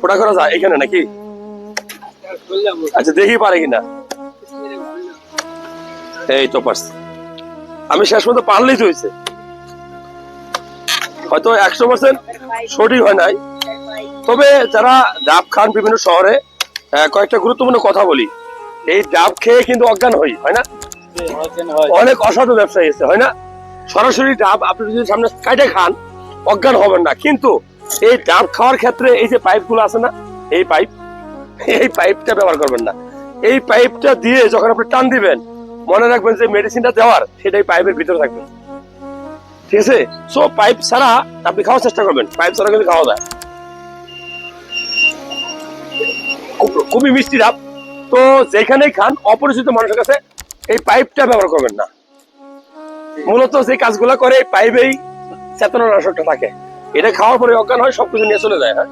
ফোটা করা যায় এখানে নাকি? আচ্ছা দেখি পারে কিনা। এই তো পারছি। আমি শেষ পর্যন্ত পারলেই তো হয়েছে। হয়তো একশো পার্সেন্ট সঠিক হয় নাই। তবে যারা ডাব খান বিভিন্ন শহরে কয়েকটা গুরুত্বপূর্ণ কথা বলি। এই ডাব খেয়ে কিন্তু অজ্ঞান হই, হয় না? অনেক অসাধু ব্যবসায়ী আছে হয় না? সরাসরি ডাব আপনি যদি সামনে কাটে খান, অজ্ঞান হবেন না। কিন্তু এই ডাব খাওয়ার ক্ষেত্রে এই যে পাইপগুলো আছে না, এই পাইপ এই পাইপটা ব্যবহার করবেন না। এই পাইপটা দিয়ে যখন আপনি টান দিবেন, মনে রাখবেন যে মেডিসিনটা দেওয়ার, সেটাই পাইপের ভিতরে থাকবে। ঠিক আছে? সো পাইপ ছাড়া আপনি খাওয়ার চেষ্টা করবেন। পাইপ ছাড়া কিন্তু খাওয়া যায়। খুবই মিষ্টি ডাব। তো যেখানেই খান, অপরিচিত মানুষের কাছে এই পাইপটা ব্যবহার করবেন না। মূলত যে কাজগুলো করে পাইপেই চেতনানাশকটা থাকে। এটা খাওয়ার পরে অজ্ঞান হয় সবকিছু নিয়ে চলে যায় হ্যাঁ?